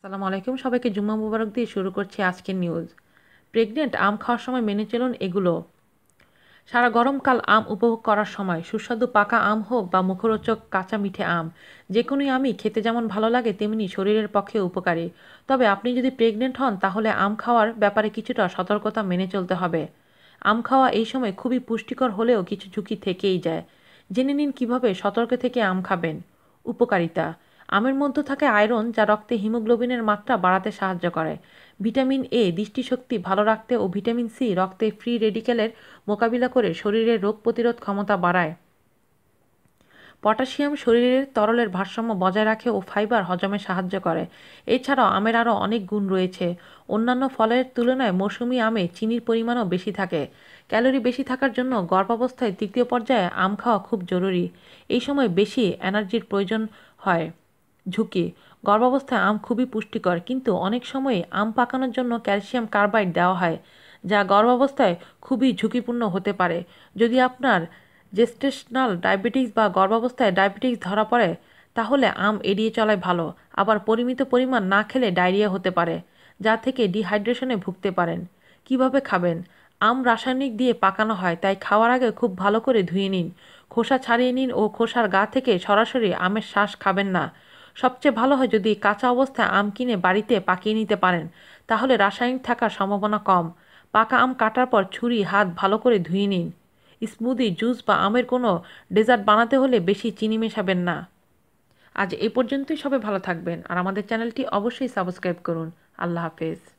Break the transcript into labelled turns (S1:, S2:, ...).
S1: আসসালামু আলাইকুম। সবাইকে জুম্মা মুবারক দিয়ে শুরু করছি আজকের নিউজ প্রেগনেন্ট আম খাওয়ার সময় মেনে চলুন এগুলো। সারা গরমকাল আম উপভোগ করার সময় সুস্বাদু পাকা আম হোক বা মুখরোচক কাঁচা মিঠে আম, যে কোনো আমই খেতে যেমন ভালো লাগে, তেমনি শরীরের পক্ষে উপকারী। তবে আপনি যদি প্রেগনেন্ট হন, তাহলে আম খাওয়ার ব্যাপারে কিছুটা সতর্কতা মেনে চলতে হবে। আম খাওয়া এই সময় খুবই পুষ্টিকর হলেও কিছু ঝুঁকি থেকেই যায়। জেনে নিন কীভাবে সতর্ক থেকে আম খাবেন। উপকারিতা আমের মধ্যে থাকে আয়রন, যা রক্তে হিমোগ্লোবিনের মাত্রা বাড়াতে সাহায্য করে। ভিটামিন এ দৃষ্টিশক্তি ভালো রাখতে ও ভিটামিন সি রক্তে ফ্রি রেডিক্যালের মোকাবিলা করে শরীরের রোগ প্রতিরোধ ক্ষমতা বাড়ায়। পটাশিয়াম শরীরের তরলের ভারসাম্য বজায় রাখে ও ফাইবার হজমে সাহায্য করে। এছাড়াও আমের আরও অনেক গুণ রয়েছে। অন্যান্য ফলের তুলনায় মৌসুমি আমে চিনির পরিমাণও বেশি থাকে। ক্যালোরি বেশি থাকার জন্য গর্ভাবস্থায় তৃতীয় পর্যায়ে আম খাওয়া খুব জরুরি। এই সময় বেশি এনার্জির প্রয়োজন হয়। ঝুঁকি। গর্ভাবস্থায় আম খুবই পুষ্টিকর, কিন্তু অনেক সময় আম পাকানোর জন্য ক্যালসিয়াম কার্বাইড দেওয়া হয়, যা গর্ভাবস্থায় খুবই ঝুঁকিপূর্ণ হতে পারে। যদি আপনার জেস্টেশনাল ডায়াবেটিস বা গর্ভাবস্থায় ডায়াবেটিস ধরা পড়ে, তাহলে আম এড়িয়ে চলাই ভালো, আবার পরিমিত পরিমাণ না খেলে ডায়রিয়া হতে পারে, যা থেকে ডিহাইড্রেশনে ভুগতে পারেন। কীভাবে খাবেন? আম রাসায়নিক দিয়ে পাকানো হয়, তাই খাওয়ার আগে খুব ভালো করে ধুয়ে নিন। খোসা ছাড়িয়ে নিন ও খোসার গা থেকে সরাসরি আমের শ্বাস খাবেন না। সবচেয়ে ভালো হয় যদি কাঁচা অবস্থায় আম কিনে বাড়িতে পাকিয়ে নিতে পারেন, তাহলে রাসায়নিক থাকার সম্ভাবনা কম। পাকা আম কাটার পর ছুরি, হাত ভালো করে ধুয়ে নিন। স্মুদি, জুস বা আমের কোনো ডেজার্ট বানাতে হলে বেশি চিনি মেশাবেন না। আজ এ পর্যন্তই, সবাই ভালো থাকবেন। আর আমাদের চ্যানেলটি অবশ্যই সাবস্ক্রাইব করুন। আল্লাহ হাফেজ।